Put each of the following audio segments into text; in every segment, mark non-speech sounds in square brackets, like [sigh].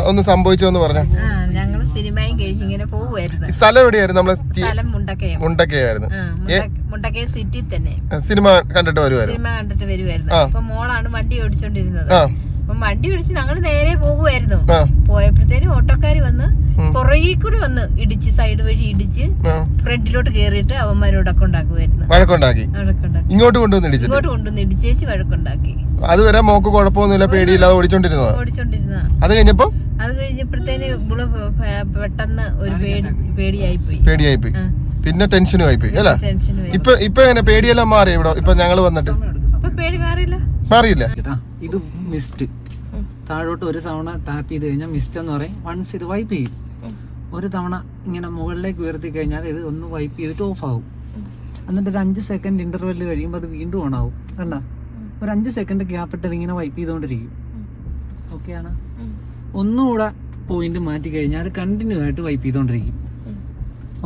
ഒന്ന് സംഭവിച്ചു എന്ന് പറഞ്ഞു? ഞങ്ങൾ സിനിമയും കഴിഞ്ഞ് ഇങ്ങനെ പോവുമായിരുന്നു സ്ഥലം എവിടെയായിരുന്നു? നമ്മളെ സ്ഥലം മുണ്ടക്കയം. മുണ്ടക്കയായിരുന്നു. മുണ്ടക്കയ മുണ്ട- മുണ്ടക്കയം സിറ്റി തന്നെ. സിനിമ കണ്ടിട്ട് വരുമായിരുന്നു സിനിമ കണ്ടിട്ട് വരുമായിരുന്നു. അപ്പൊ മോളാണ് വണ്ടി ഓടിച്ചോണ്ടിരുന്നത്. അപ്പൊ വണ്ടി ഓടിച്ച് ഞങ്ങൾ നേരെ പോകുമായിരുന്നു പോയപ്പോഴത്തേനും ഓട്ടോക്കാര് വന്ന്. പുറകെ കൂടി വന്ന് ഇടിച്ച് സൈഡ് വഴി ഇടിച്ച് ഫ്രണ്ടിലോട്ട് കേറിയിട്ട് അവന്മാർ ഉടക്കുണ്ടാക്കുമായിരുന്നു വഴക്കുണ്ടാക്കി. ഇങ്ങോട്ട് കൊണ്ടുവന്ന് ഇടിച്ചിട്ട് ഇങ്ങോട്ട് കൊണ്ടുവന്ന് ഇടിച്ചേച്ച് വഴക്കുണ്ടാക്കി. അതുവരെ മോക്ക് കുഴപ്പമൊന്നുമില്ല പേടിയില്ലാതെ ഓടിച്ചോണ്ടിരുന്നത്. ഓടിച്ചോണ്ടിരുന്ന അത് കഴിഞ്ഞപ്പോ? അത് കഴിഞ്ഞപ്പോഴത്തേന് ഇവൾ പെട്ടെന്ന് ഒരു പേടി പേടിയായി പോയി പേടിയായി പോയി പിന്നെ ടെൻഷനും ആയി പോയി അല്ല? ഇപ്പൊ ഇപ്പൊ എങ്ങനെ? പേടിയെല്ലാം മാറി ഇവിടെ ഇപ്പൊ ഞങ്ങൾ വന്നിട്ട്. പേടി മാറിയില്ല? ഇത് മിസ്റ്റ് താഴോട്ട് ഒരു തവണ ടാപ്പ് ചെയ്ത് കഴിഞ്ഞാൽ മിസ്റ്റ് എന്ന് പറയും. വൺസ് ഇത് വൈപ്പ് ചെയ്യും. ഒരു തവണ ഇങ്ങനെ മുകളിലേക്ക് ഉയർത്തി കഴിഞ്ഞാൽ ഇത് ഒന്ന് വൈപ്പ് ചെയ്തിട്ട് ഓഫ് ആവും. എന്നിട്ട് ഒരു അഞ്ച് സെക്കൻഡ് ഇന്റർവെൽ കഴിയുമ്പോൾ അത് വീണ്ടും ഓൺ ആവും. കണ്ട? ഒരു അഞ്ച് സെക്കൻഡ് ഗ്യാപ്പ് ഇട്ട് ഇങ്ങനെ വൈപ്പ് ചെയ്തുകൊണ്ടിരിക്കും ഓക്കെയാണ് ഒന്നുകൂടെ പോയിന്റ് മാറ്റി കഴിഞ്ഞാൽ കണ്ടിന്യൂ ആയിട്ട് വൈപ്പ് ചെയ്തുകൊണ്ടിരിക്കും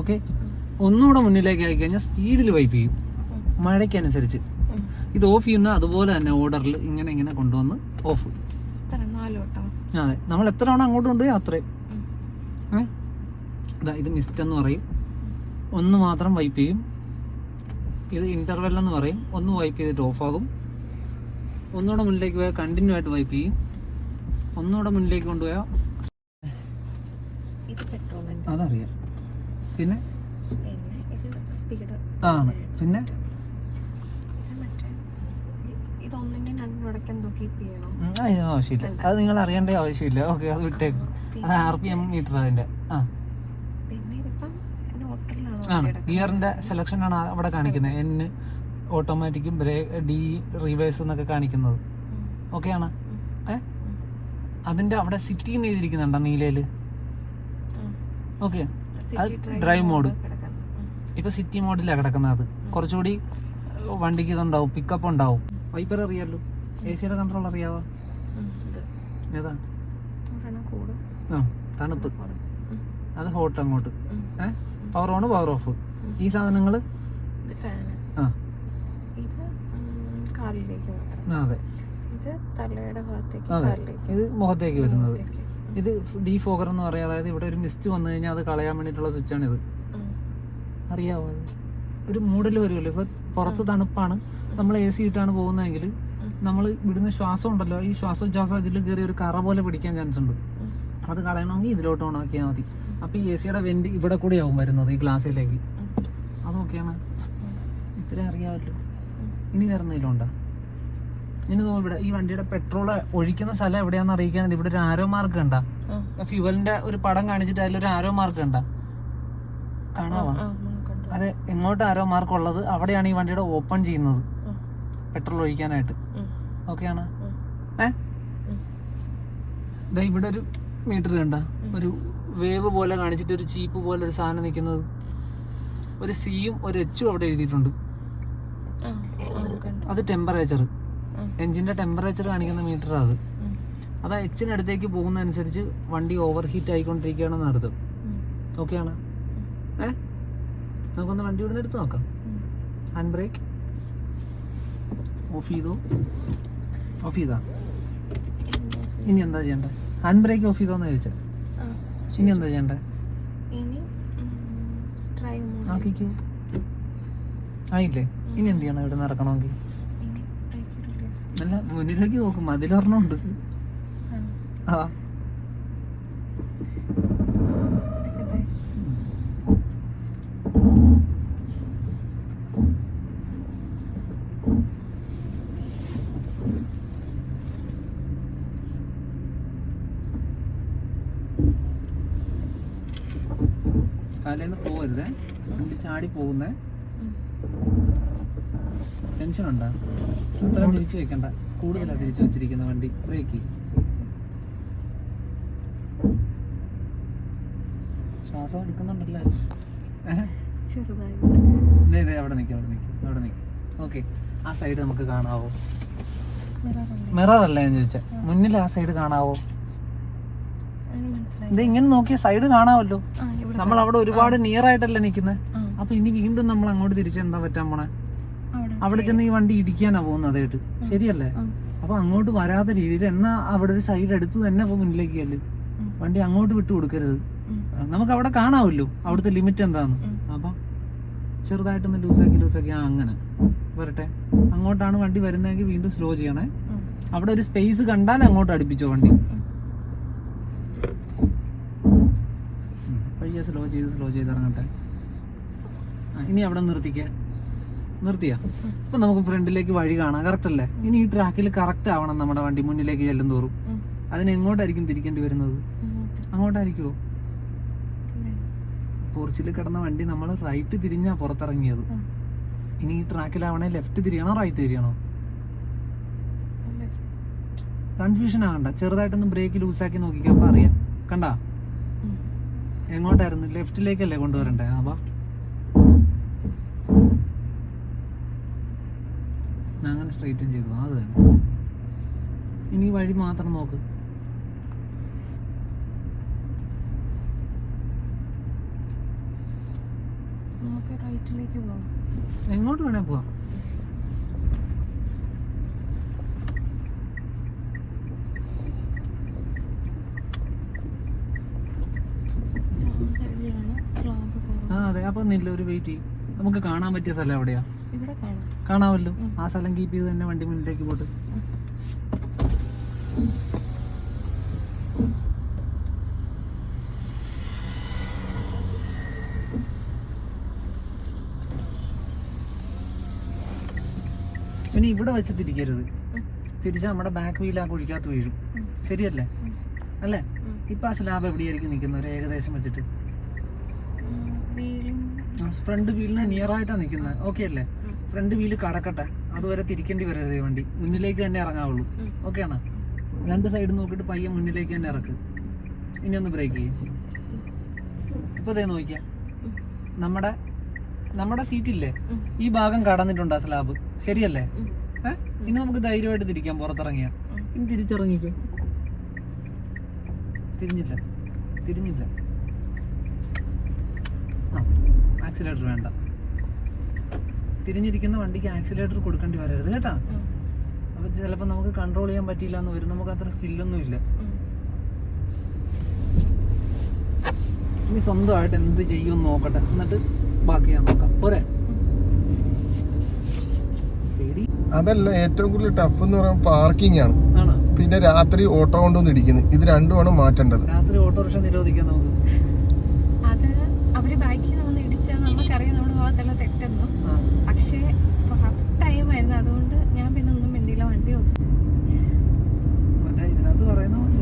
ഓക്കെ ഒന്നുകൂടെ മുന്നിലേക്ക് ആയി കഴിഞ്ഞാൽ സ്പീഡിൽ വൈപ്പ് ചെയ്യും. മഴയ്ക്കനുസരിച്ച്. ഇത് ഓഫ് ചെയ്യുന്ന അതുപോലെ തന്നെ ഓർഡറിൽ ഇങ്ങനെ ഇങ്ങനെ കൊണ്ടുവന്ന് ഓഫ് അതെ നമ്മൾ എത്ര തവണ അങ്ങോട്ട് കൊണ്ടുപോയി അത്രയും? ഇതാ ഇത് മിസ്റ്റ് എന്ന് പറയും. ഒന്ന് മാത്രം വൈപ്പ് ചെയ്യും. ഇത് ഇന്റർവെൽ എന്ന് പറയും. ഒന്ന് വൈപ്പ് ചെയ്തിട്ട് ഓഫ് ആകും. ഒന്നുകൂടെ മുന്നിലേക്ക് പോയാൽ കണ്ടിന്യൂ ആയിട്ട് വൈപ്പ് ചെയ്യും. ഒന്നുകൂടെ മുന്നിലേക്ക് കൊണ്ടുപോയാൽ അതറിയാം. പിന്നെ? ആണ്. പിന്നെ? അതിന് ആവശ്യമില്ല. അത് നിങ്ങൾ അറിയേണ്ട ആവശ്യമില്ല. ഓക്കെ അത് വിട്ടേക്കും. അത് ആർ പി എം മീറ്റർ അതിന്റെ ആ. ആണ്. ഗിയറിന്റെ സെലക്ഷൻ ആണ് അവിടെ കാണിക്കുന്നത്. എൻ ഓട്ടോമാറ്റിക്കും ബ്രേക്ക് ഡി റിവേഴ്സ് എന്നൊക്കെ കാണിക്കുന്നത്. ഓക്കെ ആണ്. ഏ? അതിന്റെ അവിടെ സിറ്റി എന്ന് എഴുതിയിരിക്കുന്നുണ്ടോ നീലയിൽ? ഓക്കെ ഡ്രൈവ് മോഡ് ഇപ്പൊ സിറ്റി മോഡിലാണ് കിടക്കുന്നത് അത്. കുറച്ചുകൂടി വണ്ടിക്ക് ഇതുണ്ടാവും പിക്കപ്പ് ഉണ്ടാവും. വൈപ്പർ അറിയാലോ? എ സിയുടെ കൺട്രോൾ അറിയാവോ? ഏതാ? ആ തണുപ്പ്. അത് ഹോട്ട് അങ്ങോട്ട്. ഏ? പവർ ഓൺ പവർ ഓഫ് ഈ സാധനങ്ങൾ കാലിലേക്ക് ആ, അതെ. ഇത് തലയുടെ ഭാഗത്തേക്ക് അതെ. ഇത് മുഖത്തേക്ക് വരുന്നത്. ഇത് ഡീ എന്ന് പറയാം. അതായത് ഇവിടെ ഒരു മിസ്റ്റ് വന്നു കഴിഞ്ഞാൽ അത് കളയാൻ വേണ്ടിയിട്ടുള്ള സ്വിച്ചാണ് ഇത്. അറിയാവോ ഒരു മൂടൽ വരുമല്ലോ. ഇപ്പൊ പുറത്ത് തണുപ്പാണ്. നമ്മൾ എ സി ഇട്ടാണ് പോകുന്നതെങ്കിൽ നമ്മൾ വിടുന്ന ശ്വാസം ഉണ്ടല്ലോ. ഈ ശ്വാസോച്ഛ്വാസം ഇതിൽ കയറി ഒരു കറ പോലെ പിടിക്കാൻ ചാൻസ് ഉണ്ട്. അത് കളയണമെങ്കിൽ ഇതിലോട്ട് ഓണാക്കിയാൽ മതി. അപ്പൊ ഈ എ സിയുടെ വെന്റ് ഇവിടെ കൂടി ആവും വരുന്നത് ഈ ഗ്ലാസ്സിലേക്ക് അതൊക്കെയാണ് ഇത്ര അറിയാമല്ലോ. ഇനി വേറെ എന്തെങ്കിലും ഉണ്ടോ? ഇനി തോന്നുന്നു ഇവിടെ ഈ വണ്ടിയുടെ പെട്രോൾ ഒഴിക്കുന്ന സ്ഥലം എവിടെയാണെന്ന് അറിയിക്കുകയാണെങ്കിൽ ഇവിടെ ഒരു ആരോ മാർക്ക് കണ്ട. ഫ്യുവലിന്റെ ഒരു പടം കാണിച്ചിട്ട് അതിലൊരു ആരോ മാർക്ക് കണ്ട. കാണാവാ? അത് എങ്ങോട്ട് ആരോ മാർക്ക് ഉള്ളത്? അവിടെയാണ് ഈ വണ്ടിയുടെ ഓപ്പൺ ചെയ്യുന്നത്. പെട്രോൾ ഒഴിക്കാനായിട്ട്. ഓക്കെയാണ്. ഏ. ഇവിടെ ഒരു മീറ്റർ കണ്ട. ഒരു വേവ് പോലെ കാണിച്ചിട്ട് ഒരു ചീപ്പ് പോലെ ഒരു സാധനം നിൽക്കുന്നത്. ഒരു സിയും ഒരു എച്ചും അവിടെ എഴുതിയിട്ടുണ്ട്. അത് ടെമ്പറേച്ചർ ഉം. എഞ്ചിന്റെ ടെമ്പറേച്ചർ കാണിക്കുന്ന മീറ്റർ അത്. അത് എച്ചിനടുത്തേക്ക് പോകുന്നതനുസരിച്ച് വണ്ടി ഓവർ ഹീറ്റ് ആയിക്കൊണ്ടിരിക്കുകയാണെന്ന് അർത്ഥം. ഓക്കെയാണ് ഏ? നമുക്കൊന്ന് വണ്ടി ഇവിടെ എടുത്ത് നോക്കാം. ഹാൻഡ് ബ്രേക്ക് ഓഫ് ചെയ്തു? ഓഫ് ചെയ്താ? ഇനി എന്താ ചെയ്യണ്ടേ? ഹാൻഡ് ബ്രേക്ക് ഓഫ് ചെയ്തോന്ന് ചോദിച്ചാ. ഇനി എന്താ ചെയ്യണ്ടേ? ആക്കിക്കോ ആയില്ലേ? ഇനി എന്ത് ചെയ്യണം? ഇവിടെ നിന്ന് ഇറക്കണമെങ്കിൽ. അല്ല മുന്നിലേക്ക് നോക്കും അതിലൊരെണ്ണമുണ്ട് ആ. കാലേന്ന് പോകരുത് ചാടി പോകുന്നേ. ടെൻഷൻ ഉണ്ടോ? ഇത്രയും തിരിച്ചു വെക്കണ്ട. കൂടുതലാണ് തിരിച്ചു വെച്ചിരിക്കുന്ന വണ്ടി. ബ്രേക്ക്. ശ്വാസം എടുക്കുന്നുണ്ടല്ലേ. അവിടെ നിൽക്കും അവിടെ നിൽക്കും അവിടെ നിൽക്കും ഓക്കെ. ആ സൈഡ് നമുക്ക് കാണാവോ? മിറർ അല്ല എന്ന് ചോദിച്ചേ. മുന്നിൽ ആ സൈഡ് കാണാവോ? ഇത് ഇങ്ങനെ നോക്കിയ സൈഡ് കാണാവല്ലോ. ആ ഇവിടെ നമ്മൾ അവിടെ ഒരുപാട് നിയർ ആയിട്ടല്ലേ നിൽക്കുന്നത് ആ, അപ്പൊ ഇനി വീണ്ടും നമ്മൾ അങ്ങോട്ട് തിരിച്ചെന്താ പറ്റാൻ പോണേ? അവിടെ ചെന്ന് ഈ വണ്ടി ഇടിക്കാനാ പോകുന്നത് അതായിട്ട് ശരിയല്ലേ. അപ്പൊ അങ്ങോട്ട് വരാത്ത രീതിയിൽ എന്നാ അവിടെ ഒരു സൈഡ് എടുത്ത് തന്നെ അപ്പൊ മുന്നിലേക്ക് അല്ലേ വണ്ടി അങ്ങോട്ട് വിട്ടു കൊടുക്കരുത്. നമുക്ക് അവിടെ കാണാമല്ലോ. അവിടുത്തെ ലിമിറ്റ് എന്താന്ന്. അപ്പൊ ചെറുതായിട്ടൊന്ന് ലൂസാക്കി ലൂസാക്കി ആ അങ്ങനെ. വരട്ടെ. അങ്ങോട്ടാണ് വണ്ടി വരുന്നതെങ്കിൽ വീണ്ടും സ്ലോ ചെയ്യണേ. അവിടെ ഒരു സ്പേസ് കണ്ടാൽ അങ്ങോട്ട് അടുപ്പിച്ചോ വണ്ടി. പയ്യെ സ്ലോ ചെയ്ത് സ്ലോ ചെയ്ത് ഇറങ്ങട്ടെ. ഇനി അവിടെ നിർത്തിക്ക. നിർത്തിയാ. അപ്പൊ നമുക്ക് ഫ്രണ്ടിലേക്ക് വഴി കാണാം. കറക്റ്റ് അല്ലേ? ഇനി ഈ ട്രാക്കിൽ കറക്റ്റ് ആവണം നമ്മുടെ വണ്ടി മുന്നിലേക്ക് ചെല്ലും തോറും അതിനെങ്ങോട്ടായിരിക്കും തിരിക്കേണ്ടി വരുന്നത്? അങ്ങോട്ടായിരിക്കുമോ? പോർച്ചിൽ കിടന്ന വണ്ടി നമ്മൾ റൈറ്റ് തിരിഞ്ഞാ പുറത്തിറങ്ങിയത്. ഇനി ഈ ട്രാക്കിലാവണേ ലെഫ്റ്റ് തിരിയണോ റൈറ്റ് തിരിയണോ? കൺഫ്യൂഷൻ ആകണ്ട ചെറുതായിട്ടൊന്ന് ബ്രേക്ക് ലൂസാക്കി നോക്കിക്കപ്പോ അറിയാം. കണ്ടാ. എങ്ങോട്ടായിരുന്നു? ലെഫ്റ്റിലേക്കല്ലേ കൊണ്ടുവരണ്ടേ? അപ്പൊ അങ്ങനെ സ്ട്രെയിറ്റൻ ചെയ്തു. അത് തന്നെ. ഇനി വഴി മാത്രം നോക്ക്. നമുക്ക് റൈറ്റിലേക്ക് പോകാം എങ്ങോട്ട് വേണേ പോവാം? ആ അതെ. അപ്പൊ നില്ല ഒരു വെയിറ്റ് ചെയ്യും. നമുക്ക് കാണാൻ പറ്റിയ സ്ഥലം എവിടെയാ? ഇവിടെ കാണാം. കാണാമല്ലോ. ആ സ്ഥലം കീപ്പ് ചെയ്ത് തന്നെ വണ്ടി മുന്നിലേക്ക് പോട്ട്. പിന്നെ ഇവിടെ വെച്ച് തിരിക്കരുത് തിരിച്ച് നമ്മുടെ ബാക്ക് വീൽ ആ കുഴിക്കകത്ത് വീഴും. ശരിയല്ലേ? അല്ലേ. ഇപ്പൊ ആ സ്ലാബ് എവിടെയായിരിക്കും നിൽക്കുന്നത്? ഒരു ഏകദേശം വെച്ചിട്ട്. ഫ്രണ്ട് വീലിന് നിയർ ആയിട്ടാണ് നിൽക്കുന്നത്. ഓക്കെ അല്ലേ. ഫ്രണ്ട് വീൽ കടക്കട്ടെ. അതുവരെ തിരിക്കേണ്ടി വരരുത് വണ്ടി. മുന്നിലേക്ക് തന്നെ ഇറങ്ങാവുള്ളൂ. ഓക്കെയാണ് ഓക്കെ ആണോ? രണ്ട് സൈഡ് നോക്കിയിട്ട് പയ്യെ മുന്നിലേക്ക് തന്നെ ഇറക്ക്. ഇനി ഒന്ന് ബ്രേക്ക് ചെയ്യും. ഇപ്പൊ ഇതേ നോക്കിയാ. നമ്മുടെ നമ്മുടെ സീറ്റില്ലേ. ഈ ഭാഗം കടന്നിട്ടുണ്ട് ആ സ്ലാബ് ശരിയല്ലേ? ഏഹ് ഇനി നമുക്ക് ധൈര്യമായിട്ട് തിരിക്കാം പുറത്തിറങ്ങിയ. ഇനി തിരിച്ചിറങ്ങിക്കോ. തിരിഞ്ഞില്ല. തിരിഞ്ഞില്ല. ആ ആക്സിലേറ്റർ വേണ്ട. തിരിഞ്ഞിരിക്കുന്ന വണ്ടിക്ക് ആക്സിലേറ്റർ കൊടുക്കേണ്ടി വരരുത് കേട്ടാ. അപ്പൊ ചിലപ്പോൾ നമുക്ക് കൺട്രോൾ ചെയ്യാൻ പറ്റിയില്ല എന്ന് വരും. നമുക്ക് അത്ര സ്കില്ലൊന്നും ഇല്ല. ഇനി സ്വന്തമായിട്ട് എന്ത് ചെയ്യുമെന്ന് നോക്കട്ടെ. എന്നിട്ട് ബാക്കി ഞാൻ നോക്കാം. പോരെ? അതല്ല ഏറ്റവും കൂടുതൽ ടഫ് എന്ന് പറയുമ്പോൾ പാർക്കിംഗ് ആണ്. പിന്നെ രാത്രി ഓട്ടോ കൊണ്ടുവന്ന് ഇടിക്കുന്നത് ഇത് രണ്ടുമാണ് മാറ്റേണ്ടത്. രാത്രി ഓട്ടോറിക്ഷ നിരോധിക്കാൻ നമുക്ക്. അത് അവർ ബാക്കിൽ നമ്മൾ ഇടിച്ചാൽ നമുക്കറിയാം നമ്മുടെ ഭാഗത്തുള്ള തെറ്റെന്നും ആ പക്ഷേ ഫസ്റ്റ് ടൈം ആയിരുന്നു അതുകൊണ്ട് ഞാൻ പിന്നെ ഒന്നും മിണ്ടിയില്ല വണ്ടി ഓഫ് മറ്റേ ഇതിനകത്ത് പറയുന്ന പോലെ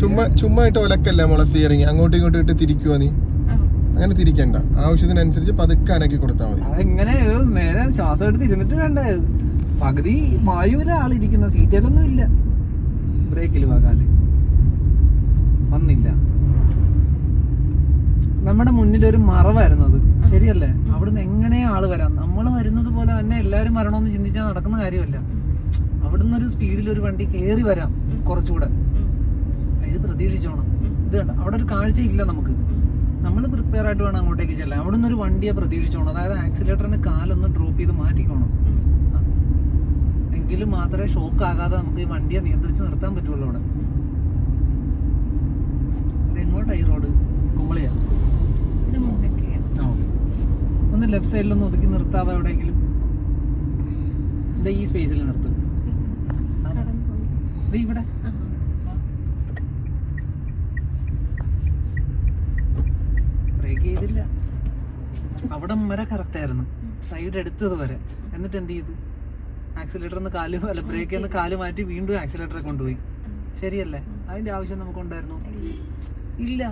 ചുമ്മാ ചുമ്മാ ഇട്ട് ഒലക്കല്ലേ നമ്മളെ സ്റ്റിയറിങ് അങ്ങോട്ടും ഇങ്ങോട്ടും ഇട്ട് തിരിക്കുവാ നീ? അങ്ങനെ തിരിക്കണ്ട. ആവശ്യത്തിനനുസരിച്ച് പതുക്കെ അനക്കി കൊടുത്താൽ മതി. അതെങ്ങനെ? നേരെ ശ്വാസം എടുത്ത് ഇരുന്നിട്ട് വേണ്ടേ? പകുതി വായുവിലെ ആളിരിക്കുന്ന സീറ്റിലൊന്നും ഇല്ല. ബ്രേക്കിൽ വാകാൽ. വന്നില്ല. നമ്മുടെ മുന്നിൽ ഒരു മറവായിരുന്നത് ശരിയല്ലേ? അവിടുന്ന് എങ്ങനെ ആൾ വരാം? നമ്മൾ വരുന്നത് പോലെ തന്നെ എല്ലാരും വരണമെന്ന് ചിന്തിച്ചാൽ നടക്കുന്ന കാര്യമല്ല. അവിടുന്ന് ഒരു സ്പീഡിൽ ഒരു വണ്ടി കയറി വരാം കുറച്ചുകൂടെ. ഇത് പ്രതീക്ഷിച്ചോണം. ഇത് കണ്ട? അവിടെ ഒരു കാഴ്ച ഇല്ല നമുക്ക് നമ്മൾ പ്രിപ്പയർ ആയിട്ട് വേണം അങ്ങോട്ടേക്ക് ചെല്ലാൻ. അവിടെ നിന്ന് ഒരു വണ്ടിയെ പ്രതീക്ഷിച്ചോണം. അതായത് ആക്സിലേറ്ററിന് കാലൊന്ന് ഡ്രോപ്പ് ചെയ്ത് മാറ്റിക്കോണം. എങ്കിലും മാത്രമേ ഷോക്ക് ആകാതെ നമുക്ക് ഈ വണ്ടിയെ നിയന്ത്രിച്ച് നിർത്താൻ പറ്റുള്ളൂ അവിടെ. എങ്ങോട്ടാ ഈ റോഡ് കുമ്പളിയാ ഒന്ന് ലെഫ്റ്റ് സൈഡിലൊന്ന് ഒതുക്കി നിർത്താവോ എവിടെയെങ്കിലും? ഈ സ്പേസിൽ നിർത്തും. ഇവിടെ ആ. ബ്രേക്ക് ചെയ്തില്ല അവിടെ വരെ കറക്റ്റ് ആയിരുന്നു. സൈഡ് എടുത്തത് വരെ. എന്നിട്ട് എന്ത് ചെയ്ത്? ആക്സിലേറ്റർ ഒന്ന് കാൽ അല്ല ബ്രേക്ക് ഒന്ന് കാൽ മാറ്റി വീണ്ടും ആക്സിലേറ്ററെ കൊണ്ടുപോയി. ശരിയല്ലേ? അതിന്റെ ആവശ്യം നമുക്കുണ്ടായിരുന്നു. ഇല്ല.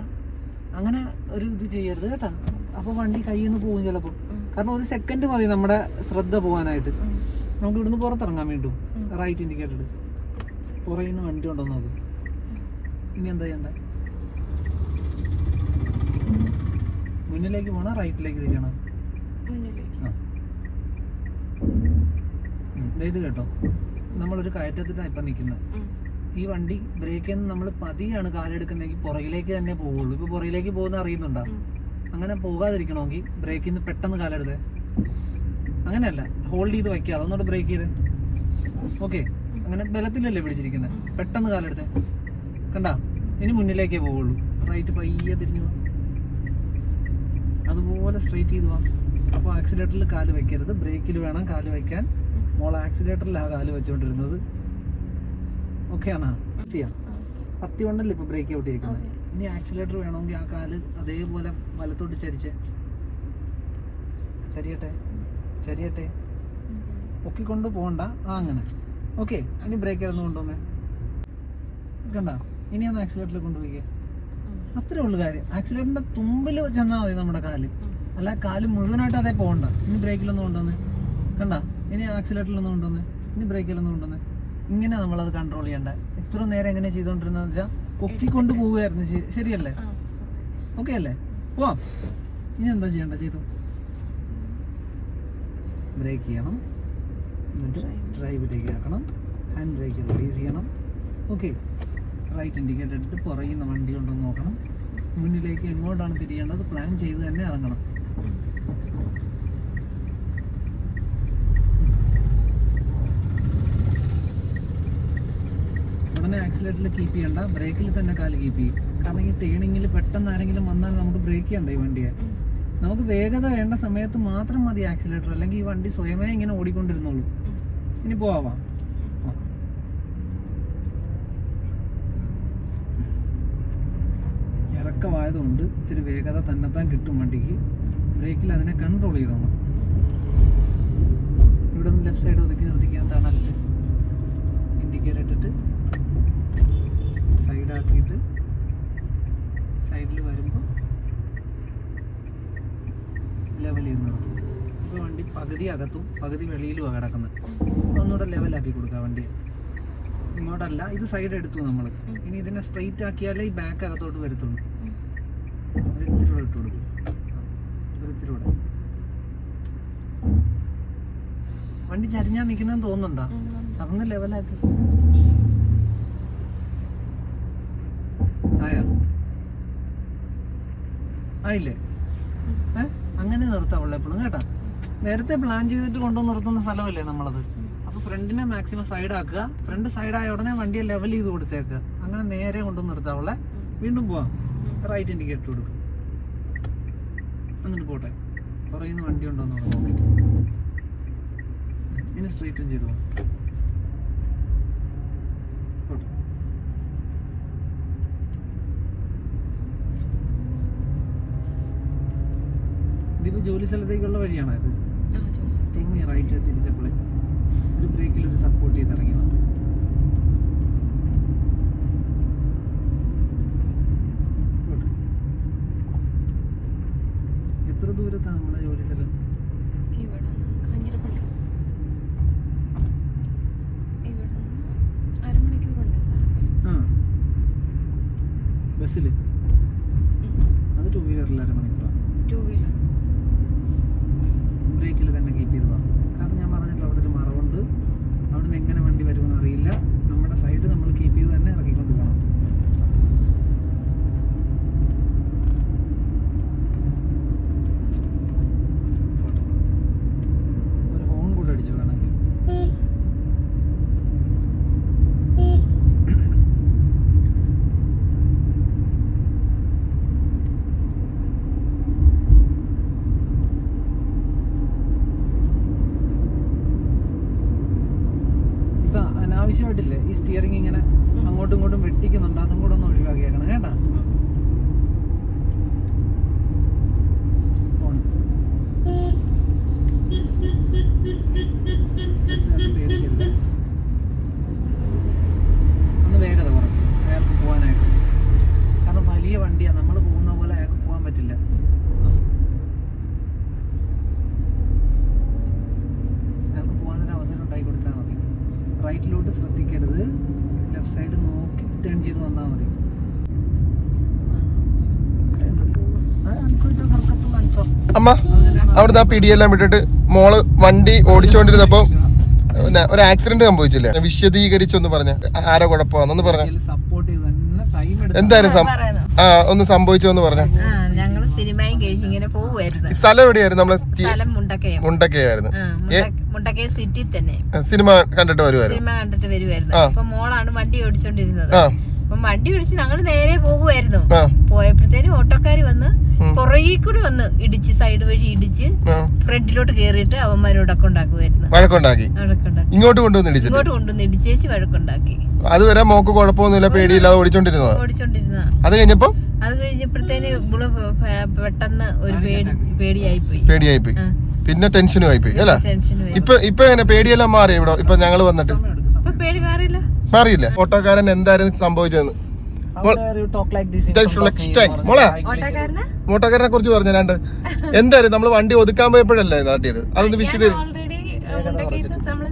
അങ്ങനെ ഒരു ഇത് ചെയ്യരുത് കേട്ടാ. അപ്പൊ വണ്ടി കയ്യിൽ നിന്ന് പോകും ചിലപ്പോൾ കാരണം ഒരു സെക്കൻഡ് മതി നമ്മുടെ ശ്രദ്ധ പോകാനായിട്ട്. നമുക്ക് ഇവിടുന്ന് പുറത്തിറങ്ങാൻ വീണ്ടും. റൈറ്റ് ഇൻഡിക്കേറ്റർ പുറകിൽ നിന്ന് വണ്ടി ഉണ്ടോ നോക്ക് ഇനി എന്താ ചെയ്യണ്ടേ? മുന്നിലേക്ക് പോണോ? റൈറ്റിലേക്ക് തിരിയണം? ഇത് കേട്ടോ. നമ്മളൊരു കയറ്റത്തിലാണ് ഇപ്പം നിൽക്കുന്നത്. ഈ വണ്ടി ബ്രേക്കിൽ നിന്ന് നമ്മൾ പതിയാണ് കാലെടുക്കുന്നെങ്കിൽ പുറകിലേക്ക് തന്നെ പോവുള്ളൂ. ഇപ്പൊ പുറകിലേക്ക് പോകുന്ന അറിയുന്നുണ്ടോ? അങ്ങനെ പോകാതിരിക്കണമെങ്കിൽ ബ്രേക്കിൽ നിന്ന് പെട്ടെന്ന് കാലെടുത്തേ. അങ്ങനെയല്ല. ഹോൾഡ് ചെയ്ത് വയ്ക്കുക അതൊന്നുകൂടെ ബ്രേക്ക് ചെയ്ത്. ഓക്കെ. അങ്ങനെ ബലത്തിലല്ലേ പിടിച്ചിരിക്കുന്നത് പെട്ടെന്ന് കാലെടുത്തേ. കണ്ട? ഇനി മുന്നിലേക്കേ പോവുള്ളൂ. റൈറ്റ് പയ്യെ തിരിഞ്ഞു അതുപോലെ സ്ട്രെയിറ്റ് ചെയ്ത് പോവാം അപ്പോൾ ആക്സിലേറ്ററിൽ കാൽ വെക്കരുത്. ബ്രേക്കിൽ വേണം കാൽ വെക്കാൻ. മോൾ ആക്സിലേറ്ററിലാണ് കാൽ വെച്ചുകൊണ്ടിരുന്നത് ഓക്കെ ആണോ? പത്തിയാ? പത്തി കൊണ്ടല്ലേ ഇപ്പോൾ ബ്രേക്ക് ഔട്ടിരിക്കുന്നത് ഇനി ആക്സിലേറ്റർ വേണമെങ്കിൽ ആ കാൽ അതേപോലെ വലത്തോട്ട് ചരിച്ച്. ചരിയട്ടെ? ചരിയട്ടെ? പൊക്കിക്കൊണ്ട് പോകണ്ട. ആ അങ്ങനെ. ഓക്കെ ഇനി ബ്രേക്ക് ഇറന്ന് കൊണ്ടുവന്നേ? കണ്ട? ഇനി ഒന്ന് ആക്സിലേറ്ററിൽ കൊണ്ടുപോയിക്കേ. അത്രേ ഉള്ളു കാര്യം. ആക്സിലേറ്ററിന്റെ തുമ്പിൽ ചെന്നാൽ മതി നമ്മുടെ കാൽ. അല്ല കാൽ മുഴുവനായിട്ട് അതേ പോകണ്ട. ഇനി ബ്രേക്കിലൊന്നും കൊണ്ടുവന്ന്. കണ്ട? ഇനി ആക്സിലേറ്ററിലൊന്നും കൊണ്ടുവന്ന്. ഇനി ബ്രേക്കിലൊന്നും കൊണ്ടുവന്ന്. ഇങ്ങനെ നമ്മളത് കൺട്രോൾ ചെയ്യണ്ട. ഇത്ര നേരം എങ്ങനെ ചെയ്തോണ്ടിരുന്നത് വെച്ചാൽ പൊക്കിക്കൊണ്ട് പോവുകയായിരുന്നു. ശരിയല്ലേ? ഓക്കെ അല്ലേ? പോവാം. ഇനി എന്താ ചെയ്യണ്ട ചെയ്തു ബ്രേക്ക് ചെയ്യണം. എന്നിട്ട് ഡ്രൈവിലേക്ക് ആക്കണം. ഹാൻഡ് ബ്രേക്ക് റിലീസ് ചെയ്യണം. ഓക്കെ റൈറ്റ് ഇൻഡിക്കേറ്റർ ഇട്ടിട്ട് നിന്ന് വണ്ടി കൊണ്ടുവന്ന് നോക്കണം. മുന്നിലേക്ക് എങ്ങോട്ടാണ് തിരിയേണ്ടത്? പ്ലാൻ ചെയ്ത് തന്നെ ഇറങ്ങണം. ഉടനെ ആക്സിലേറ്ററിൽ കീപ്പ് ചെയ്യണ്ട. ബ്രേക്കിൽ തന്നെ കാൽ കീപ്പ് ചെയ്യും. കാരണം ഈ ടേണിങ്ങിൽ പെട്ടെന്ന് ആരെങ്കിലും വന്നാൽ നമുക്ക് ബ്രേക്ക് ചെയ്യണ്ട ഈ വണ്ടിയെ. നമുക്ക് വേഗത വേണ്ട സമയത്ത് മാത്രം മതി ആക്സിലേറ്റർ അല്ലെങ്കിൽ ഈ വണ്ടി സ്വയമേ ഇങ്ങനെ ഓടിക്കൊണ്ടിരുന്നുള്ളൂ. ഇനി പോവാം. ഇറക്കമായതുകൊണ്ട് ഇത്തിരി വേഗത തന്നെത്താൻ കിട്ടും വണ്ടിക്ക്. ബ്രേക്കിൽ അതിനെ കൺട്രോൾ ചെയ്തോണം. ഇവിടെ നിന്ന് ലെഫ്റ്റ് സൈഡ് ഒതുക്കി നിർത്തിക്കാൻ തണലിൽ ഇൻഡിക്കേറ്റർ ഇട്ടിട്ട് സൈഡാക്കിയിട്ട് സൈഡിൽ വരുമ്പോൾ ലെവൽ ചെയ്ത് നിർത്തും. ഇപ്പോൾ വണ്ടി പകുതി അകത്തും പകുതി വെളിയിലുമാണ് കിടക്കുന്നത്. ഒന്നുകൂടെ ലെവലാക്കി കൊടുക്കുക വണ്ടി. ഇങ്ങോട്ടല്ല ഇത് സൈഡ് എടുത്തു നമ്മൾ ഇനി ഇതിനെ സ്ട്രെയിറ്റ് ആക്കിയാലേ ഈ ബാക്ക് അകത്തോട്ട് വരുത്തുള്ളൂ. ഒരിത്തിരി കൂടെ ഇട്ട് കൊടുക്കും. കൂടെ വണ്ടി ചരിഞ്ഞാ നിൽക്കുന്നെന്ന് തോന്നുന്നുണ്ടോ? അതൊന്ന് ലെവലാക്കി ആയോ? ആയില്ലേ? ഏ? അങ്ങനെ നിർത്താവുള്ളൂ എപ്പോഴും കേട്ടാ. നേരത്തെ പ്ലാൻ ചെയ്തിട്ട് കൊണ്ടുവന്ന് നിർത്തുന്ന സ്ഥലമല്ലേ നമ്മളത്? അപ്പൊ ഫ്രണ്ടിനെ മാക്സിമം സൈഡ് ആക്കുക. ഫ്രണ്ട് സൈഡ് ആയ ഉടനെ വണ്ടിയെ ലെവൽ ചെയ്ത് കൊടുത്തേക്കുക അങ്ങനെ നേരെ കൊണ്ടുവന്ന് നിർത്താവുള്ളേ വീണ്ടും പോവാം. റൈറ്റ് ഇൻഡിക്കേറ്റർ കൊടുക്കും. എന്നിട്ട് പോട്ടെ. പറയുന്ന വണ്ടി ഉണ്ടോ എന്ന് നോക്കി ഇനി സ്ട്രേറ്റും ചെയ്തു ഇതിപ്പോ ജോലി സ്ഥലത്തേക്കുള്ള വഴിയാണോ ഇത്? തെങ്ങി റൈറ്റ് തിരിച്ചപ്പോളെ? ഒരു ബ്രേക്കിൽ ഒരു സപ്പോർട്ട് ചെയ്ത് ഇറങ്ങി വന്നു പോട്ടെ. എത്ര ദൂരത്താണ് നമ്മുടെ ജോലി സ്ഥലം ബസ്സിൽ അത് ടൂ വീലറിൽ അരമണിക്കൂറാണ് ടൂ വീലർ ബ്രേക്കിൽ തന്നെ കീപ്പ് ചെയ്ത് പോകാം കാരണം ഞാൻ പറഞ്ഞല്ലോ അവിടെ ഒരു മറവുണ്ട് അവിടെ നിന്ന് എങ്ങനെ വണ്ടി വരുമെന്ന് അറിയില്ല നമ്മുടെ സൈഡ് നമ്മൾ കീപ്പ് ചെയ്ത് തന്നെ ഇറക്കിക്കൊണ്ട് പോകണം പോട്ടെ. ഒരു ഹോൺ കൂടെ അടിച്ചു വേണമെങ്കിൽ ഇപ്പൊ അനാവശ്യമായിട്ടില്ലേ ഈ സ്റ്റിയറിംഗ് ഇങ്ങനെ അങ്ങോട്ടും ഇങ്ങോട്ടും വെട്ടിക്കുന്നുണ്ട് അതും കൂടെ ഒന്ന് ഒഴിവാക്കിയേക്കണം കേട്ടാ ഫോൺ. ബസ്സുകാർക്ക് പേടിക്കരുത്. ഒന്ന് വേഗത കുറയ്ക്കും അയാൾക്ക് പോകാനായിട്ട് കാരണം വലിയ വണ്ടിയാണ് നമ്മൾ പോകുന്ന പോലെ അയാൾക്ക് പോകാൻ പറ്റില്ല അയാൾക്ക് പോകാനൊരു അവസരം ഉണ്ടാക്കി കൊടുത്താൽ മതി റൈറ്റിലോട്ട് ശ്രദ്ധിക്കരുത് ലെഫ്റ്റ് സൈഡ് നോക്കി ടേൺ ചെയ്ത് വന്നാൽ മതി അമ്മ അവിടുത്തെ ആ പിടിയെല്ലാം വിട്ടിട്ട് മോൾ വണ്ടി ഓടിച്ചോണ്ടിരുന്നപ്പോ പിന്നെ ഒരു ആക്സിഡന്റ് സംഭവിച്ചില്ലേ? വിശദീകരിച്ചൊന്ന് പറഞ്ഞ. ആരോ കുഴപ്പമാണെന്ന് പറഞ്ഞു. സപ്പോർട്ട് ചെയ്ത് തന്നെ ടൈം എടുത്ത്. എന്തായാലും ആ ഒന്ന് സംഭവിച്ചോന്ന് പറഞ്ഞു. ഞങ്ങൾ സിനിമയും കഴിഞ്ഞ് ഇങ്ങനെ പോവുമായിരുന്നു സ്ഥലം എവിടെയായിരുന്നു? നമ്മളെ സ്ഥലം മുണ്ടക്കയായിരുന്നു. മുണ്ടക്കയ സിറ്റി തന്നെ. സിനിമ കണ്ടിട്ട് വരുവായിരുന്നു. സിനിമ കണ്ടിട്ട് വരുമായിരുന്നു. അപ്പൊ മോളാണ് വണ്ടി ഓടിച്ചോണ്ടിരുന്നത്. അപ്പം വണ്ടി പിടിച്ച് ഞങ്ങൾ നേരെ പോകുമായിരുന്നു പോയപ്പോഴത്തേനും ഓട്ടോക്കാർ വന്ന് കൊറേ കൂടി വന്ന് ഇടിച്ച് സൈഡ് വഴി ഇടിച്ച് ഫ്രണ്ടിലോട്ട് കേറിയിട്ട് അവന്മാരോടൊക്കെ ഉണ്ടാക്കുമായിരുന്നു വഴക്കുണ്ടാക്കി. ഇങ്ങോട്ട് കൊണ്ടുവന്ന് ഇങ്ങോട്ട് കൊണ്ടുവന്ന് ഇടിച്ചേച്ച് വഴക്കുണ്ടാക്കി. അതുവരെ മോക്ക് കുഴപ്പമൊന്നുമില്ല പേടിയില്ലാതെ ഓടിച്ചോണ്ടിരുന്നതാ. ഓടിച്ചോണ്ടിരുന്ന അത് കഴിഞ്ഞപ്പോ? അത് കഴിഞ്ഞപ്പോഴത്തേന് ഇവൾ പെട്ടെന്ന് ഒരു പേടി പേടിയായി പോയി പേടിയായി പോയി പിന്നെ ടെൻഷനും ആയി പോയി അല്ല? ഇപ്പൊ ഇപ്പൊ എങ്ങനെ പേടിയെല്ലാം മാറി ഇവിടെ ഇപ്പൊ ഞങ്ങൾ വന്നിട്ട്? മാറിയില്ല മാറിയില്ല ഓട്ടോക്കാരൻ എന്തായിരുന്നു സംഭവിച്ചതെന്ന്? ഓട്ടോക്കാരന്? കുറിച്ച് പറഞ്ഞു രണ്ട് എന്തായാലും നമ്മൾ വണ്ടി ഒതുക്കാൻ പോയപ്പോഴല്ലേ നാട്ടിയത്? അതൊന്ന് വിശദീ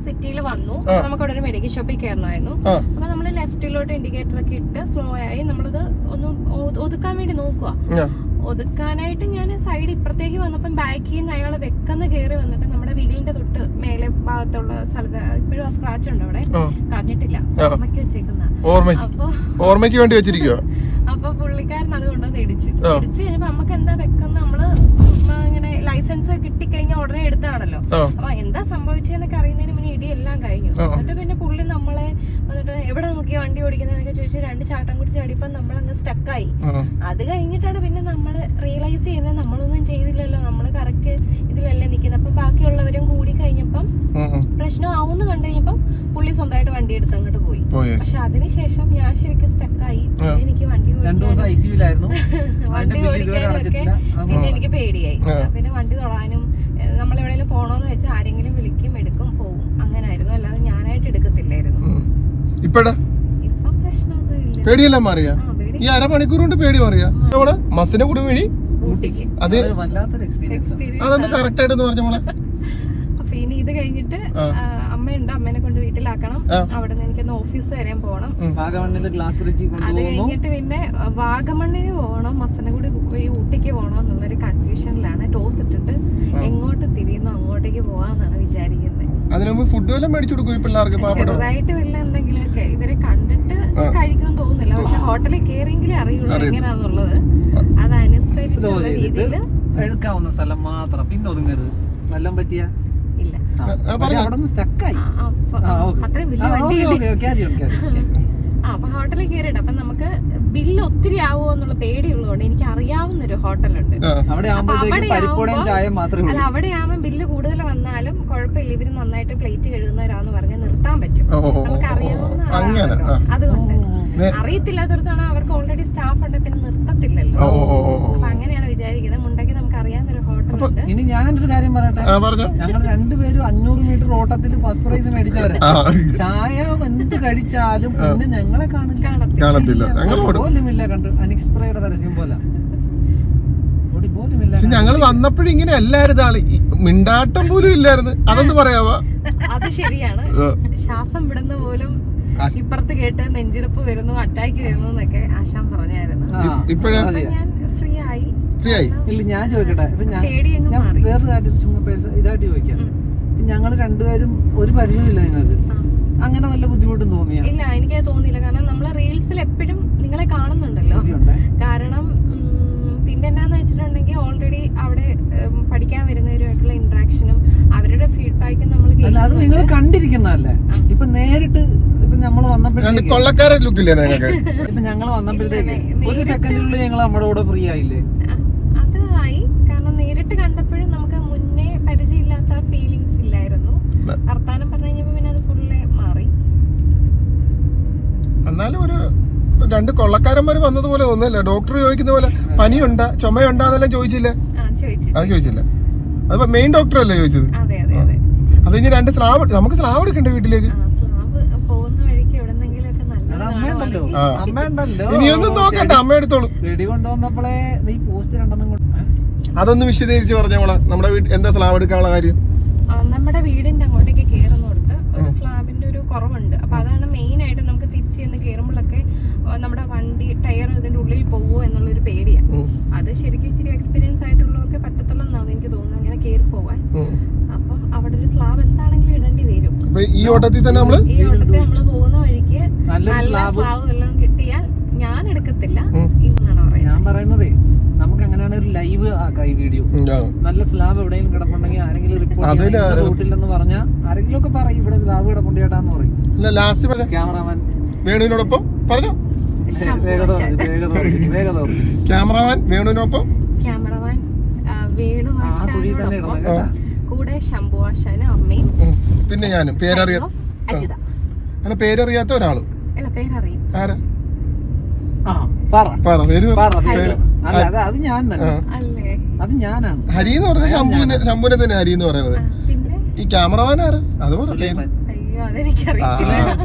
സിറ്റിയിൽ വന്നു. നമുക്ക് അവിടെ ഒരു മെഡിക്കൽ ഷോപ്പിൽ കയറണമായിരുന്നു. അപ്പൊ നമ്മൾ ലെഫ്റ്റിലോട്ട് ഇൻഡിക്കേറ്റർ ഒക്കെ ഇട്ട് സ്ലോ ആയി നമ്മളത് ഒന്ന് ഒതുക്കാൻ വേണ്ടി നോക്കുക. ഒതുക്കാനായിട്ട് ഞാൻ സൈഡ് ഇപ്പുറത്തേക്ക് വന്നപ്പം ബാക്കിൽ നിന്ന് അയാൾ വെക്കുന്ന കയറി വന്നിട്ട് നമ്മുടെ വീടിന്റെ തൊട്ട് മേലെ ഭാഗത്തുള്ള സ്ഥലത്ത് ഇപ്പോഴും ആ സ്ക്രാച്ച് ഉണ്ട് അവിടെ. കളഞ്ഞിട്ടില്ല. അമ്മയ്ക്ക് വെച്ചേക്കുന്ന. ഓർമ്മയ്ക്ക് അപ്പൊ ഓർമ്മയ്ക്ക് വേണ്ടി വെച്ചിരിക്കുവോ? [laughs] അപ്പൊ പുള്ളിക്കാരൻ അത് കൊണ്ടുവന്ന് ഇടിച്ചു. ഇടിച്ചു കഴിഞ്ഞപ്പോ നമുക്ക് എന്താ വെക്കുന്ന? നമ്മൾ ലൈസൻസ് കിട്ടിക്കഴിഞ്ഞാൽ ഉടനെ എടുത്താണല്ലോ അപ്പൊ എന്താ സംഭവിച്ചതെന്നൊക്കെ അറിയുന്നതിന് മുന്നേ ഇടി എല്ലാം കഴിഞ്ഞു. എന്നിട്ട് പിന്നെ പുള്ളി നമ്മളെ വന്നിട്ട് എവിടെ നോക്കിയാ വണ്ടി ഓടിക്കുന്നതെന്നൊക്കെ ചോദിച്ചു രണ്ട് ചാട്ടം കൂടി നമ്മൾ അങ്ങ് സ്റ്റക്കായി. അത് കഴിഞ്ഞിട്ടാണ് പിന്നെ നമ്മൾ റിയലൈസ് ചെയ്യുന്നത് നമ്മളൊന്നും ചെയ്തില്ലല്ലോ നമ്മൾ കറക്റ്റ് ഇതിലല്ലേ നിൽക്കുന്നത് അപ്പം ബാക്കിയുള്ളവരും കൂടി കഴിഞ്ഞപ്പം. പ്രശ്നം ആവുമെന്ന് കണ്ടു കഴിഞ്ഞപ്പം പുള്ളി സ്വന്തമായിട്ട് വണ്ടി എടുത്ത് അങ്ങോട്ട് പോയി. പക്ഷെ അതിനുശേഷം ഞാൻ ശരിക്കും സ്റ്റക്കായി ആ. എനിക്ക് വണ്ടി രണ്ടു ദിവസം ഐ സിയുലായിരുന്നു [laughs] വണ്ടി ഓടിക്കാനൊക്കെ പിന്നെ എനിക്ക് പേടിയായി. പിന്നെ വണ്ടി തൊടാനും നമ്മൾ എവിടെയെങ്കിലും പോണോന്ന് വെച്ചാൽ ആരെങ്കിലും വിളിക്കും എടുക്കും പോവും. അങ്ങനായിരുന്നു. അല്ലാതെ ഞാനായിട്ട് എടുക്കത്തില്ലായിരുന്നു. ഇപ്പഴാ? ഇപ്പൊ പ്രശ്നമൊന്നും ഇല്ല. പേടിയെല്ലാം മാറിയാ? ഈ അരമണിക്കൂർ കൊണ്ട് പേടി മാറിയാ? നമ്മൾ മസിനെ കൂടി വഴി അത് വല്ലാത്തൊരു എക്സ്പീരിയൻസ് അതൊന്ന് കറക്റ്റ് ആയിട്ട് പറഞ്ഞ മോളെ. അപ്പൊ ഇനി ഇത് കഴിഞ്ഞിട്ട് അമ്മയുണ്ട്. അമ്മേനെ കൊണ്ട് വീട്ടിലാക്കണം. അവിടെ നിന്ന് എനിക്കൊന്ന് ഓഫീസ് വരെയും പോകണം. വാഗമണ്ണിൽ ഗ്ലാസ് ബ്രിഡ്ജിൽ അത് കഴിഞ്ഞിട്ട് പിന്നെ വാഗമണ്ണിന് പോകണം. മസനഗുഡി പോയി ഊട്ടിക്ക് പോകണം എന്നുള്ളൊരു കൺഫ്യൂഷനിലാണ് ടോസ് ഇട്ടിട്ട് എങ്ങോട്ട് തിരിയുന്നു അങ്ങോട്ടേക്ക് പോവാന്നാണ് വിചാരിക്കുന്നത് അതിനു മുമ്പ് ഫുഡ് വല്ലതും മേടിച്ചു കൊടുക്കും ഈ പിള്ളേർക്ക്? ചെറുതായിട്ട് വല്ല എന്തെങ്കിലുമൊക്കെ ഇവരെ കണ്ടിട്ട് കഴിക്കാൻ കഴിക്കുമെന്ന് തോന്നുന്നില്ല. പക്ഷെ ഹോട്ടലിൽ കയറിയെങ്കിലും അറിയുള്ളൂ അറിയും. എങ്ങനെയാന്നുള്ളത്. അതനുസരിച്ചുള്ള രീതിയിൽ എടുക്കാവുന്ന സ്ഥലം മാത്രം. പിന്നെ ഒതുങ്ങരുത്. വല്ലം പറ്റിയ? ഇല്ല. പക്ഷെ അവിടെ നിന്ന് സ്റ്റക്കായി അത്രയും വലിയ വണ്ടിയില്ലേ ആ അപ്പൊ ഹോട്ടലിൽ കയറിയിട്ട് അപ്പൊ നമുക്ക് ബില്ല് ഒത്തിരി ആവുമോ എന്നുള്ള പേടിയുള്ളതുകൊണ്ട് എനിക്ക് അറിയാവുന്ന ഒരു ഹോട്ടലുണ്ട് അല്ല അവിടെ ആവുമ്പോൾ ബില്ല് കൂടുതൽ വന്നാലും കുഴപ്പമില്ല ഇവർ നന്നായിട്ട് പ്ലേറ്റ് കഴുകുന്നവരാന്ന് പറഞ്ഞ് നിർത്താൻ പറ്റും നമുക്ക് അറിയാവുന്ന അങ്ങനെ, അതുകൊണ്ട് അറിയത്തില്ലാത്തടത്താണ് അവർക്ക് ഓൾറെഡി സ്റ്റാഫ് ഉണ്ട് പിന്നെ നിർത്തത്തില്ലല്ലോ. അപ്പൊ അങ്ങനെയാണ് വിചാരിക്കുന്നത് മുണ്ടയ്ക്ക് നമുക്ക് അറിയാവുന്ന ഒരു ഹോട്ടലുണ്ട് ഇനി ഞാനൊരു കാര്യം പറയട്ടെ ഞങ്ങൾ രണ്ടുപേരും അഞ്ഞൂറ് മീറ്റർ ഓട്ടത്തിൽ ഫസ്റ്റ് പ്രൈസ് മേടിച്ചവരാ ചായ എന്ത് കഴിച്ചാലും പിന്നെ ഞങ്ങളെ കാണത്തില്ല. കാണത്തില്ല. ഞങ്ങൾ പോലുമില്ല കണ്ടു അനിക്സ്പ്രയുടെ പരസ്യം പോലെ. പൊടി പോലുമില്ല പക്ഷെ ഞങ്ങൾ വന്നപ്പോഴും ഇങ്ങനെ അല്ലായിരുന്നു ആൾ മിണ്ടാട്ടം പോലും ഇല്ലായിരുന്നു. അതൊന്ന് പറയാവാ? അത് ശരിയാണ്. ശ്വാസം വിടുന്ന പോലും. ഇപ്പുറത്ത് കേട്ട് നെഞ്ചെടുപ്പ് വരുന്നു അറ്റാക്ക് വരുന്നു എന്നൊക്കെ ആശാൻ പറഞ്ഞായിരുന്നു. ഞാൻ ഫ്രീ ആയി. ഫ്രീ ആയി ഇല്ല ഞാൻ ചോദിക്കട്ടെ. ഇപ്പൊ ഞാൻ വേറൊരു കാര്യം ചുമ്മാ പേഴ്സ ഇതായിട്ട് ചോദിക്കാം. ഞങ്ങൾ രണ്ടുപേരും ഒരു പരിചയമില്ല നിങ്ങൾക്ക്. അങ്ങനെ നല്ല ബുദ്ധിമുട്ടും തോന്നിയ? ഇല്ല എനിക്ക് തോന്നിയില്ല. കാരണം നമ്മളെ റീൽസിൽ എപ്പോഴും നിങ്ങളെ കാണുന്നുണ്ടല്ലോ. കാരണം പിന്നെ എന്നാന്ന് വെച്ചിട്ടുണ്ടെങ്കിൽ ഓൾറെഡി അവിടെ പഠിക്കാൻ വരുന്നവരുമായിട്ടുള്ള ഇന്ററാക്ഷനും അവരുടെ ഫീഡ്ബാക്കും നമ്മൾ അത് നിങ്ങൾ കണ്ടിരിക്കുന്നതല്ലേ? ഇപ്പൊ നേരിട്ട് ഇപ്പൊ നമ്മൾ വന്നപ്പോഴത്തേക്ക് ഇപ്പൊ ഞങ്ങൾ വന്നപ്പോഴത്തേക്ക് [laughs] ഒരു സെക്കൻഡിനുള്ളിൽ ഞങ്ങൾ നമ്മുടെ കൂടെ ഫ്രീ ആയില്ലേ? അതായി. കാരണം നേരിട്ട് കണ്ടപ്പോഴും നമുക്ക് മുന്നേ പരിചയമില്ലാത്ത ഫീലിങ്സ് ഇല്ലായിരുന്നു. വർത്താനം പറഞ്ഞു കഴിഞ്ഞപ്പോ പിന്നെ അത് ഫുള്ള് മാറി എന്നാലും ഒരു രണ്ട് കൊള്ളക്കാരന്മാര് വന്നതുപോലെ തോന്നുന്നില്ല. ഡോക്ടർ ചോദിക്കുന്ന പോലെ പനിയുണ്ടാ ചുമയുണ്ടാന്നെല്ലാം ചോദിച്ചില്ലേ? ആ ചോദിച്ചു അത് ചോദിച്ചില്ല? അതിപ്പോ മെയിൻ ഡോക്ടർ അല്ലേ ചോദിച്ചത്? അതെ അതെ അതെ. അത് ഇനി രണ്ട് സ്ലാബ് നമുക്ക് സ്ലാബ് എടുക്കണ്ടേ വീട്ടിലേക്ക്? ഇനിയൊന്നും നോക്കണ്ട അമ്മ എടുത്തോളൂ. ചെടി കൊണ്ടുവന്നപ്പോഴേ നീ പോസ്റ്റ് രണ്ടെണ്ണം? അതൊന്ന് വിശദീകരിച്ച് പറഞ്ഞോളാം നമ്മുടെ വീട്ടിൽ എന്താ സ്ലാബ് എടുക്കാനുള്ള കാര്യം? നമ്മുടെ വീടിന്റെ അങ്ങോട്ടേക്ക് കയറുന്നിടത്ത് ഒരു സ്ലാബിന്റെ ഒരു കുറവുണ്ട് അപ്പൊ അതാണ് മെയിൻ ആയിട്ട് നമുക്ക് തിരിച്ച് ചെന്ന് കയറുമ്പോഴൊക്കെ ആ, നമ്മുടെ വണ്ടി ടയർ ഇതിന്റെ ഉള്ളിൽ പോവോ എന്നുള്ളൊരു പേടിയാണ് അത് ശരിക്കും ഇച്ചിരി എക്സ്പീരിയൻസ് ആയിട്ടുള്ളവർക്ക് പറ്റത്തുള്ളൂ എന്നാണ് എനിക്ക് തോന്നുന്നത്. അങ്ങനെ കയറി പോവാൻ. അപ്പം അവിടെ ഒരു സ്ലാബ് എന്താണെങ്കിലും ഇടേണ്ടി വരും. ഈ ഓട്ടത്തിൽ തന്നെ നമ്മൾ ഈ ഓട്ടത്തിൽ നമ്മൾ പോകുന്ന വഴിക്ക് നല്ല സ്ലാബ് എല്ലാം കിട്ടിയാൽ ഞാൻ എടുക്കത്തില്ല. ഞാൻ പറയുന്നതേ നമുക്ക് അങ്ങനെയാണ് ഒരു ലൈവ് ആക്കാം ഈ വീഡിയോ നല്ല സ്ലാബ് എവിടെയെങ്കിലും കിടപ്പുണ്ടെങ്കിൽ ആരെങ്കിലും അതിന് റിപ്പോർട്ട് റൂട്ടില്ലെന്ന് പറഞ്ഞാൽ ആരെങ്കിലും ഒക്കെ പറയും ഇവിടെ സ്ലാബ് കിടപ്പുണ്ട് ചേട്ടാന്ന് പറയും. ക്യാമറാമാൻ. വേണുവിനോടൊപ്പം പറഞ്ഞോ. വേഗത വേഗത വേഗത ക്യാമറമാൻ വേണുവിനൊപ്പം? ക്യാമറമാൻ വേണു കൂടെ അമ്മയും പിന്നെ ഞാനും പേരറിയാ അങ്ങനെ പേരറിയാത്ത ഒരാളും. ആരാ? അത് അത് ഞാൻ അല്ലേ? അത് ഞാനാണ്. ഹരി എന്ന് പറഞ്ഞ ശംഭുവിനെ ശംഭുവിനെ തന്നെ ഹരി എന്ന് പറയുന്നത്. പിന്നെ? ഈ ക്യാമറമാൻ ആരാ? അത്